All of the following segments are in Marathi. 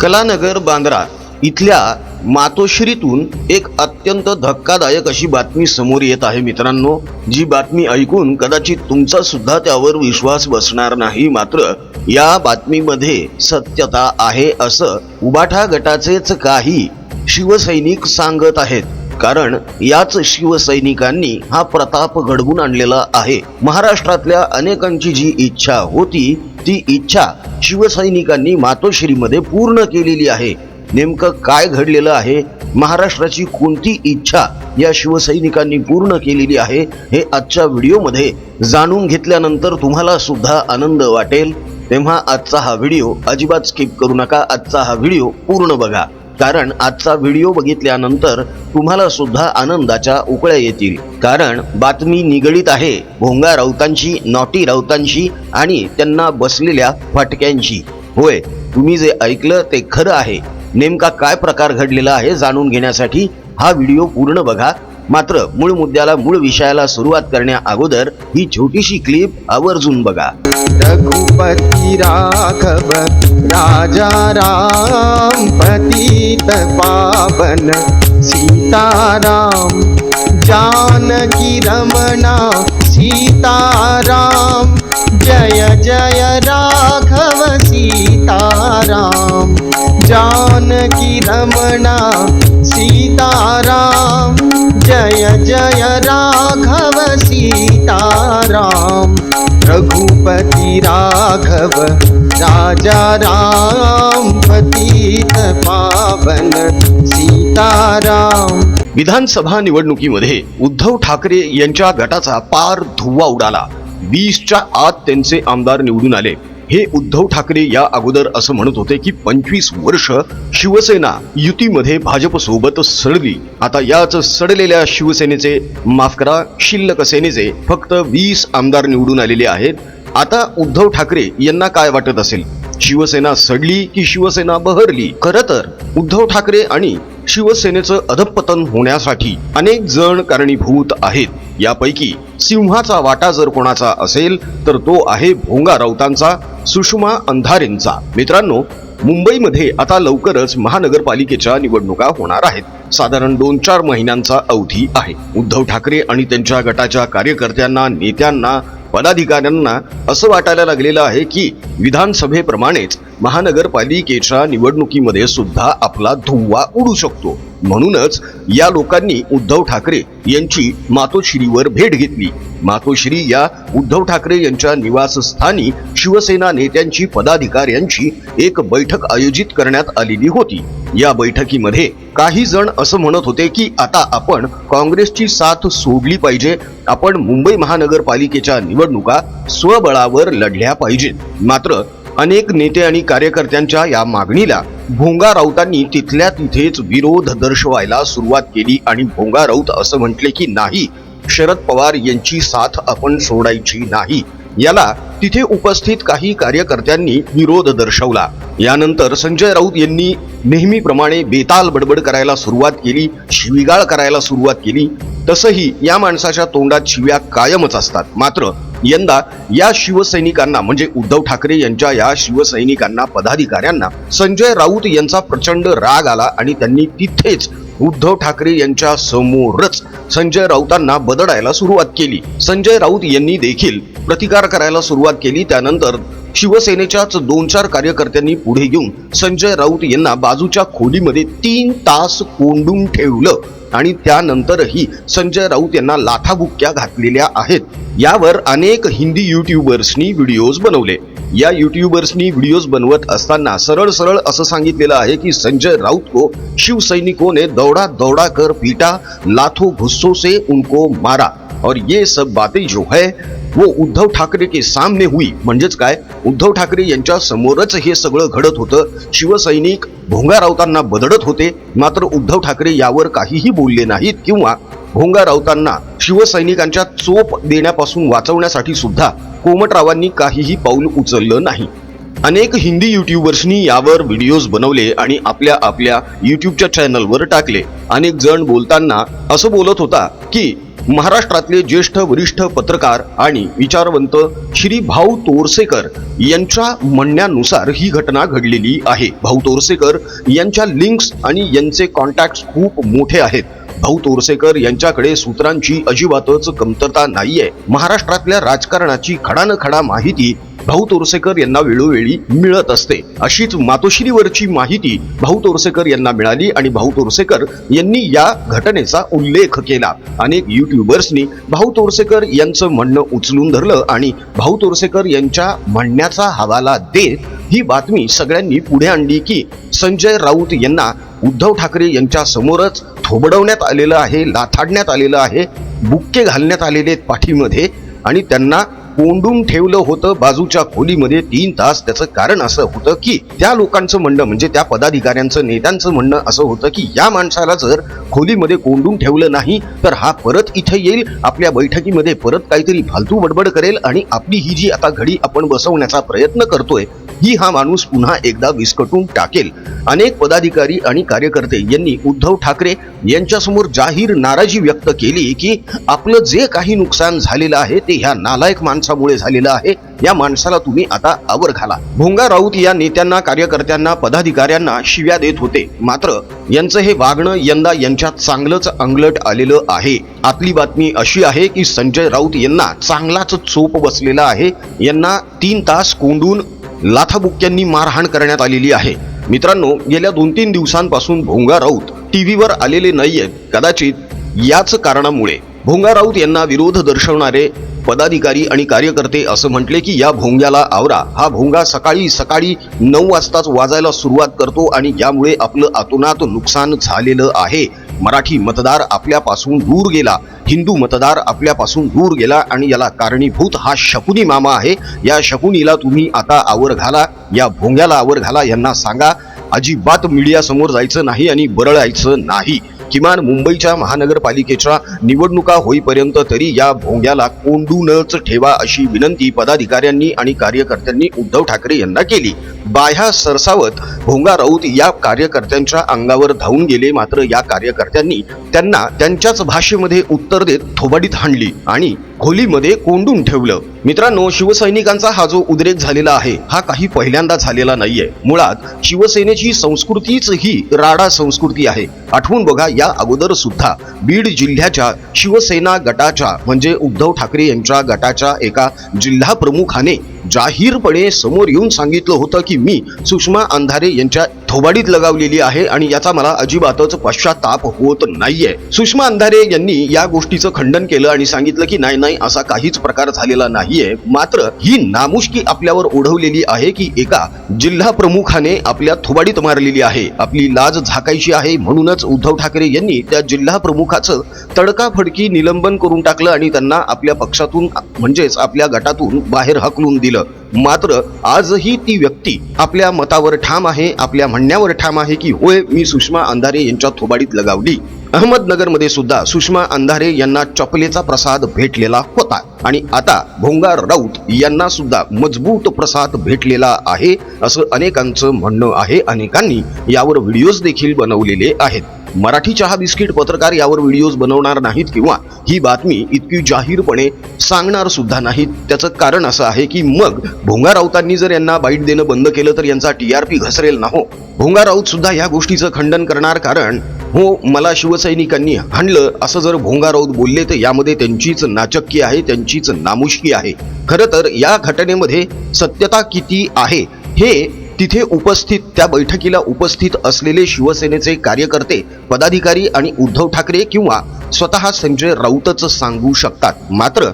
कलानगर बांद्रा इथल्या मातोश्रीतून एक अत्यंत धक्कादायक अशी बातमी समोर येत आहे मित्रांनो. जी बातमी ऐकून कदाचित तुमचा सुद्धा त्यावर विश्वास बसणार नाही मात्र या बातमीमध्ये सत्यता आहे असं उबाठा गटाचेच काही शिवसैनिक सांगत आहेत. कारण याच शिवसैनिकांनी हा प्रताप घडवून आणलेला आहे. महाराष्ट्रातल्या अनेकांची जी इच्छा होती ती इच्छा शिवसैनिकांनी मातोश्रीमध्ये पूर्ण केलेली आहे. नेमकं काय घडलेलं आहे? महाराष्ट्राची कोणती इच्छा या शिवसैनिकांनी पूर्ण केलेली आहे हे आजच्या व्हिडिओमध्ये जाणून घेतल्यानंतर तुम्हाला सुद्धा आनंद वाटेल. तेव्हा आजचा हा व्हिडिओ अजिबात स्किप करू नका. आजचा हा व्हिडिओ पूर्ण बघा. कारण आजचा व्हिडिओ बघितल्यानंतर तुम्हाला सुद्धा आनंदाच्या उकळ्या येतील. कारण बातमी निगडीत आहे भोंगा राऊतांशी नॉटी राऊतांशी आणि त्यांना बसलेल्या फटक्यांशी. होय तुम्ही जे ऐकलं ते खरं आहे. नेमका काय प्रकार घडलेला आहे जाणून घेण्यासाठी हा व्हिडिओ पूर्ण बघा. मात्र मूळ मुद्द्याला मूळ विषयाला सुरुवात करण्या अगोदर ही छोटीशी क्लिप आवर्जून बघा. रघुपती राघव राजा राम पतित पावन सीताराम जानकी रमणा सीताराम जय जय राघव सीताराम। जानकी रमणा सीताराम। जय जय राघव सीताराम। रघुपति राघव राजा राम पतित पावन सीताराम। विधानसभा निवडणुकीमध्ये उद्धव ठाकरे यांच्या गटाचा पार धुव्वा उडाला. वीसच्या आत त्यांचे आमदार निवडून आले. हे उद्धव ठाकरे या अगोदर असं म्हणत होते की पंचवीस वर्ष शिवसेना युतीमध्ये भाजप सोबत सडली आता याच सडलेल्या शिवसेनेचे माफ करा शिल्लक सेनेचे फक्त वीस आमदार निवडून आलेले आहेत. आता उद्धव ठाकरे यांना काय वाटत असेल? शिवसेना सडली की शिवसेना बहरली? खर तर उद्धव ठाकरे आणि शिवसेनेचं अधपतन होण्यासाठी अनेक जण कारणीभूत आहेत. यापैकी सिंहाचा वाटा जर कोणाचा असेल तर तो आहे भोंगा राऊतांचा सुषमा अंधारेंचा. मित्रांनो मुंबईमध्ये आता लवकरच महानगरपालिकेच्या निवडणुका होणार आहेत. साधारण दोन चार महिन्यांचा अवधी आहे. उद्धव ठाकरे आणि त्यांच्या गटाच्या कार्यकर्त्यांना नेत्यांना पदाधिकाऱ्यांना असं वाटायला लागलेलं आहे की विधानसभेप्रमाणेच महानगरपालिकेच्या निवडणुकीमध्ये सुद्धा आपला धुव्वा उडू शकतो. म्हणूनच या लोकांनी उद्धव ठाकरे यांची मातोश्रीवर भेट घेतली. मातोश्री या उद्धव ठाकरे यांच्या निवासस्थानी शिवसेना नेत्यांची पदाधिकाऱ्यांची एक बैठक आयोजित करण्यात आलेली होती. या बैठकीमध्ये काही जण असं म्हणत होते की आता आपण काँग्रेसची साथ सोडली पाहिजे. आपण मुंबई महानगरपालिकेच्या निवडणुका स्वबळावर लढल्या पाहिजेत. मात्र अनेक नेते आणि कार्यकर्त्यांच्या या मागणीला भोंगा राऊतांनी तिथल्या तिथेच विरोध दर्शवायला सुरुवात केली आणि भोंगा राऊत असं म्हटले की नाही शरद पवार यांची साथ आपण सोडायची नाही. याला तिथे उपस्थित काही कार्यकर्त्यांनी विरोध दर्शवला. यानंतर संजय राऊत यांनी नेहमीप्रमाणे बेताल बडबड करायला सुरुवात केली शिवीगाळ करायला सुरुवात केली. तसंही या माणसाच्या तोंडात शिव्या कायमच असतात. मात्र यंदा या शिवसैनिकांना म्हणजे उद्धव ठाकरे यांच्या या शिवसैनिकांना पदाधिकाऱ्यांना संजय राऊत यांचा प्रचंड राग आला आणि त्यांनी तिथेच उद्धव ठाकरे यांच्या समोरच संजय राऊतांना बदडायला सुरुवात केली. संजय राऊत यांनी देखील प्रतिकार करायला सुरुवात केली. त्यानंतर शिवसेनेच्याच दोन चार कार्यकर्त्यांनी पुढे घेऊन संजय राऊत यांना बाजूच्या खोलीमध्ये तीन तास कोंडून ठेवलं. आणि त्यानंतरही संजय राऊत यांना लाथाबुक्क्या घातलेल्या आहेत. यावर अनेक हिंदी युट्यूबर्सनी व्हिडिओज बनवले. या युट्यूबर्सनी व्हिडिओज बनवत असताना सरळ सरळ असं सांगितलेलं आहे की संजय राऊत को शिवसैनिकों ने दौड़ा दौड़ा कर पीटा लाथो गुस्सों से उनको मारा. और ये सब बातें जो है व उद्धव ठाकरे के सामने हुई. म्हणजेच काय? उद्धव ठाकरे यांच्या समोरच हे सगळं घडत होतं. शिवसैनिक भोंगा राऊतांना बदडत होते. मात्र उद्धव ठाकरे यावर काहीही बोलले नाहीत किंवा भोंगा राऊतांना शिवसैनिकांच्या चोप देण्यापासून वाचवण्यासाठी सुद्धा कोमटरावांनी काहीही पाऊल उचललं नाही. अनेक हिंदी युट्यूबर्सनी यावर व्हिडिओज बनवले आणि आपल्या आपल्या युट्यूबच्या चॅनलवर टाकले. अनेक जण बोलताना असं बोलत होता की महाराष्ट्रातले ज्येष्ठ वरिष्ठ पत्रकार आणि विचारवंत श्री भाऊ तोरसेकर यांच्या म्हणण्यानुसार ही घटना घडलेली आहे. भाऊ तोरसेकर यांच्या लिंक्स आणि यांचे कॉन्टॅक्ट खूप मोठे आहेत. भाऊ तोरसेकर यांच्याकडे सूत्रांची अजिबातच कमतरता नाहीये. महाराष्ट्रातल्या राजकारणाची खडानखडा माहिती भाऊ तोरसेकर यांना वेळोवेळी मिळत असते. अशीच मातोश्रीवरची माहिती भाऊ तोरसेकर यांना मिळाली आणि भाऊ तोरसेकर यांनी या घटनेचा उल्लेख केला. अनेक युट्यूबर्सनी भाऊ तोरसेकर यांचं म्हणणं उचलून धरलं आणि भाऊ तोरसेकर यांच्या म्हणण्याचा हवाला देत ही बातमी सगळ्यांनी पुढे आणली की संजय राऊत यांना उद्धव ठाकरे यांच्या समोरच थोबडवण्यात आलेलं आहे लाथाडण्यात आलेलं आहे बुक्के घालण्यात आलेले आहेत पाठीमध्ये आणि त्यांना कोंडून ठेवलं होतं बाजूच्या खोलीमध्ये तीन तास. त्याचं कारण असं होतं की त्या लोकांचं म्हणणं म्हणजे त्या पदाधिकाऱ्यांचं नेत्यांचं म्हणणं असं होतं की या माणसाला जर खोलीमध्ये कोंडून ठेवलं नाही तर हा परत इथे येईल आपल्या बैठकीमध्ये परत काहीतरी फालतू बडबड करेल आणि आपली ही जी आता घडी आपण बसवण्याचा प्रयत्न करतोय ही हा माणूस पुन्हा एकदा विस्कटून टाकेल. अनेक पदाधिकारी आणि कार्यकर्ते यांनी उद्धव ठाकरे यांच्यासमोर जाहीर नाराजी व्यक्त केली की आपलं जे काही नुकसान झालेलं आहे ते ह्या नालायक माणसं माणसामुळे झालेलं आहे. या माणसाला तुम्ही आता आवर घाला. भोंगा राऊत या नेत्यांना कार्यकर्त्यांना पदाधिकाऱ्यांना शिव्या देत होते. मात्र यांचं हे वागणं यंदा यांच्यात चांगलंच अंगलट आलेलं आहे. आतली बातमी अशी आहे की संजय राऊत यांना चांगलाच चोप बसलेला आहे. यांना तीन तास कोंडून लाथाबुक्क्यांनी मारहाण करण्यात आलेली आहे. मित्रांनो गेल्या दोन तीन दिवसांपासून भोंगा राऊत टीव्हीवर आलेले नाहीयेत. कदाचित याच कारणामुळे भोंगा राऊत यांना विरोध दर्शवणारे पदाधिकारी आणि कार्यकर्ते असं म्हटले की या भोंग्याला आवरा. हा भोंगा सकाळी सकाळी नऊ वाजताच वाजायला सुरुवात करतो आणि यामुळे आपलं अतोनात नुकसान झालेलं आहे. मराठी मतदार आपल्यापासून दूर गेला. हिंदू मतदार आपल्यापासून दूर गेला आणि याला कारणीभूत हा शकुनी मामा आहे. या शकुनीला तुम्ही आता आवर घाला. या भोंग्याला आवर घाला यांना सांगा. अजिबात मीडियासमोर जायचं नाही आणि बरळायचं नाही. किमान मुंबईच्या महानगरपालिकेच्या निवडणुका होईपर्यंत तरी या भोंग्याला कोंडूनच ठेवा अशी विनंती पदाधिकाऱ्यांनी आणि कार्यकर्त्यांनी उद्धव ठाकरे यांना केली. बाह्या सरसावत भोंगा राऊत या कार्यकर्त्यांच्या अंगावर धावून गेले मात्र या कार्यकर्त्यांनी त्यांना त्यांच्याच भाषेमध्ये उत्तर देत थोबाडीत हाणली आणि खोलीमध्ये कोंडून ठेवलं. मित्रांनो शिवसैनिकांचा हा जो उद्रेक झालेला आहे हा काही पहिल्यांदा झालेला नाहीये. मुळात शिवसेनेची संस्कृतीच ही राडा संस्कृती आहे. आठवून बघा या अगोदर सुद्धा बीड जिल्ह्याच्या शिवसेना गटाच्या म्हणजे उद्धव ठाकरे यांच्या गटाच्या एका जिल्हा प्रमुखाने जाहीरपणे समोर येऊन सांगितलं होतं की मी सुषमा अंधारे यांच्या थोबाडीत लगावलेली आहे आणि याचा मला अजिबातच पश्चाताप होत नाहीये. सुषमा अंधारे यांनी या गोष्टीचं खंडन केलं आणि सांगितलं की नाही नाही असा काहीच प्रकार झालेला नाहीये. मात्र ही नामुष्की आपल्यावर ओढवलेली आहे की एका जिल्हा प्रमुखाने आपल्या थोबाडीत मारलेली आहे. आपली लाज झाकायची आहे म्हणूनच उद्धव ठाकरे यांनी त्या जिल्हा प्रमुखाचं तडकाफडकी निलंबन करून टाकलं आणि त्यांना आपल्या पक्षातून म्हणजेच आपल्या गटातून बाहेर हकलून दिलं. मात्र आजही ती व्यक्ती आपल्या मतावर ठाम आहे आपल्या म्हणण्यावर ठाम आहे की होय मी सुषमा अंधारे यांच्या थोबाडीत लगावली. अहमदनगरमध्ये सुद्धा सुषमा अंधारे यांना चपलेचा प्रसाद भेटलेला होता. आणि आता भोंगार राऊत यांना सुद्धा मजबूत प्रसाद भेटलेला आहे असं अनेकांचं म्हणणं आहे. अनेकांनी यावर व्हिडिओज देखील बनवलेले आहेत. मराठी चहा बिस्किट पत्रकार यावर व्हिडिओज बनवणार नाहीत किंवा ही बातमी इतकी जाहीरपणे सांगणार सुद्धा नाहीत. त्याचं कारण असं आहे की मग भोंगा राऊतांनी जर यांना बाईट देणं बंद केलं तर यांचा टी आर पी घसरेल ना हो? भोंगा राऊत सुद्धा या गोष्टीचं खंडन करणार कारण हो मला शिवसैनिकांनी हाणलं असं जर भोंगा राऊत बोलले तर यामध्ये त्यांचीच नाचक्की आहे त्यांचीच नामुष्की आहे. खरं तर या घटनेमध्ये सत्यता किती आहे हे तिथे उपस्थित त्या बैठकीला उपस्थित असलेले शिवसेनेचे कार्यकर्ते पदाधिकारी आणि उद्धव ठाकरे किंवा स्वतः संजय राऊतच सांगू शकतात. मात्र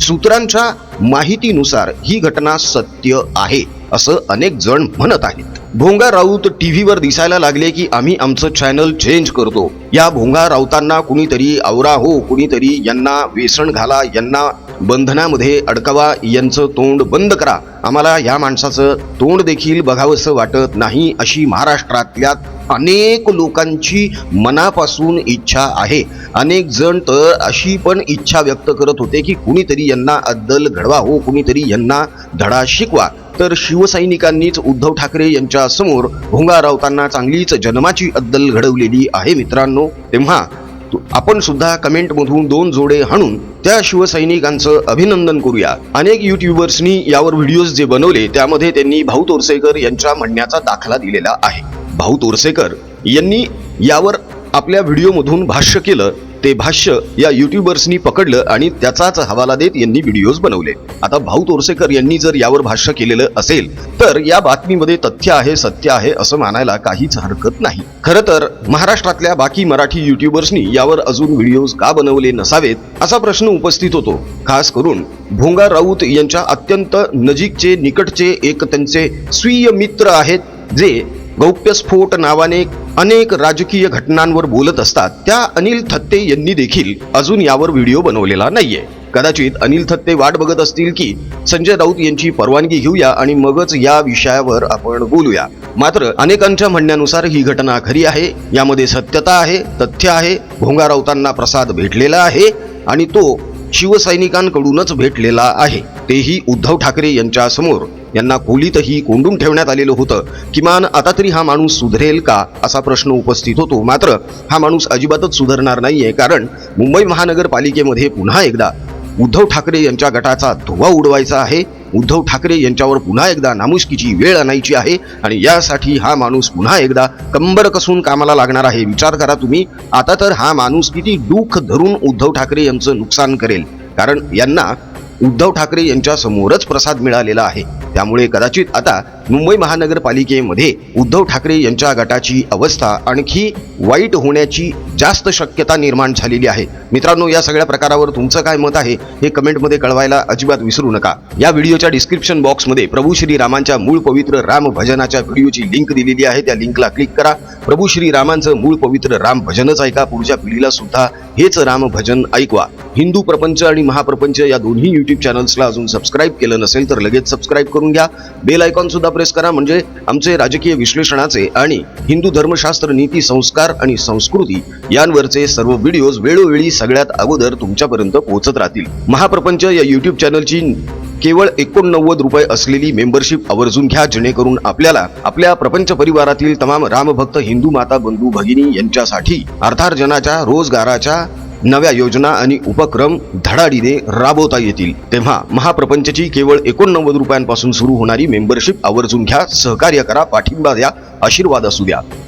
सूत्रांच्या माहितीनुसार ही घटना सत्य आहे असं अनेक जण म्हणत आहेत. भोंगा राऊत टीव्हीवर दिसायला लागले की आम्ही आमचं चॅनल चेंज करतो. या भोंगा राऊतांना कुणीतरी आवरा हो कुणीतरी यांना वेसण घाला यांना बंधनामध्ये अडकवा यांचं तोंड बंद करा. आम्हाला या माणसाचं तोंड देखील बघावंसं वाटत नाही अशी महाराष्ट्रातल्या अनेक लोकांची मनापासून इच्छा आहे. अनेक जण तर अशी पण इच्छा व्यक्त करत होते की कुणीतरी यांना अद्दल घडवा हो कुणीतरी यांना धडा शिकवा. तर शिवसैनिकांनीच उद्धव ठाकरे यांच्या समोर भोंगा चांगलीच जन्माची अद्दल घडवलेली आहे मित्रांनो. तेव्हा आपण सुद्धा कमेंटमधून दोन जोडे हाणून त्या शिवसैनिकांचं अभिनंदन करूया. अनेक युट्यूबर्सनी यावर व्हिडिओज जे बनवले त्यामध्ये त्यांनी भाऊ तोरसेकर यांच्या म्हणण्याचा दाखला दिलेला आहे. भाऊ तोरसेकर यांनी यावर आपल्या व्हिडिओमधून भाष्य केलं ते भाष्य या युट्यूबर्सनी पकडलं आणि त्याचाच हवाला देत यांनी व्हिडिओज बनवले. आता भाऊ तोरसेकर यांनी जर यावर भाष्य केलेलं असेल तर या बातमीमध्ये तथ्य आहे सत्य आहे असं मानायला काहीच हरकत नाही. खरं तर महाराष्ट्रातल्या बाकी मराठी युट्यूबर्सनी यावर अजून व्हिडिओज का बनवले नसावेत असा प्रश्न उपस्थित होतो. खास करून भोंगा राऊत यांच्या अत्यंत नजीकचे निकटचे एक त्यांचे स्वीय मित्र आहेत जे गौप्यस्फोट नावाने अनेक राजकीय घटनांवर बोलत असतात. त्या अनिल थत्ते यांनी देखील अजून यावर व्हिडिओ बनवलेला नाहीये. कदाचित अनिल थत्ते वाट बघत असतील की संजय राऊत यांची परवानगी घेऊया आणि मगच या विषयावर आपण बोलूया. मात्र अनेकांच्या म्हणण्यानुसार ही घटना खरी आहे. यामध्ये सत्यता आहे तथ्य आहे भोंगा राऊतांना प्रसाद भेटलेला आहे आणि तो शिवसैनिकांकडूनच भेटलेला आहे. तेही उद्धव ठाकरे यांच्या समोर. यांना खोलीतही कोंडून ठेवण्यात आलेलं होतं. किमान आता तरी हा माणूस सुधरेल का? असा प्रश्न उपस्थित होतो. मात्र हा माणूस अजिबातच सुधारणार नाहीये कारण मुंबई महानगरपालिकेमध्ये पुन्हा एकदा उद्धव ठाकरे यांच्या गटाचा धुवा उडवायचा आहे. उद्धव ठाकरे यांच्यावर पुन्हा एकदा नामुष्कीची वेळ आणायची आहे आणि यासाठी हा माणूस पुन्हा एकदा कंबर कसून कामाला लागणार आहे. विचार करा तुम्ही. आता तर हा माणूस किती दुःख धरून उद्धव ठाकरे यांचं नुकसान करेल. कारण यांना उद्धव ठाकरे यांच्या समोरच प्रसाद मिळालेला आहे. त्यामुळे कदाचित आता मुंबई महानगरपालिकेमध्ये उद्धव ठाकरे यांच्या गटाची अवस्था आणखी वाईट होण्याची जास्त शक्यता निर्माण झालेली आहे. मित्रांनो या सगळ्या प्रकारावर तुमचं काय मत आहे हे कमेंटमध्ये कळवायला अजिबात विसरू नका. या व्हिडिओच्या डिस्क्रिप्शन बॉक्समध्ये प्रभू श्री रामांच्या मूळ पवित्र राम भजनाच्या व्हिडिओची लिंक दिलेली आहे. त्या लिंकला क्लिक करा. प्रभू श्री रामांचं मूळ पवित्र राम भजनच ऐका. पुढच्या पिढीला सुद्धा हेच राम भजन ऐकवा. हिंदू प्रपंच आणि महाप्रपंच या दोन्ही युट्यूब चॅनल्सला अजून सबस्क्राईब केलं नसेल तर लगेच सबस्क्राईब करून घ्या. बेल आयकॉन सुद्धा प्रेस करा. म्हणजे आमचे राजकीय विश्लेषणाचे आणि हिंदू धर्मशास्त्र नीती संस्कार आणि संस्कृती यांवरचे सर्व व्हिडिओज वेळोवेळी सगळ्यात अगोदर तुमच्यापर्यंत पोहोचत राहतील. महाप्रपंच या युट्यूब चॅनलची केवळ एकोणनव्वद रुपये असलेली मेंबरशिप आवर्जून घ्या. जेणेकरून आपल्याला आपल्या प्रपंच परिवारातील तमाम रामभक्त हिंदू माता बंधू भगिनी यांच्यासाठी अर्थार्जनाच्या रोजगाराच्या नव्या योजना आणि उपक्रम धडाडीने राबवता येतील. तेव्हा महाप्रपंचची केवळ एकोणनव्वद रुपयांपासून सुरू होणारी मेंबरशिप आवर्जून घ्या सहकार्य करा पाठिंबा द्या आशीर्वाद असू द्या.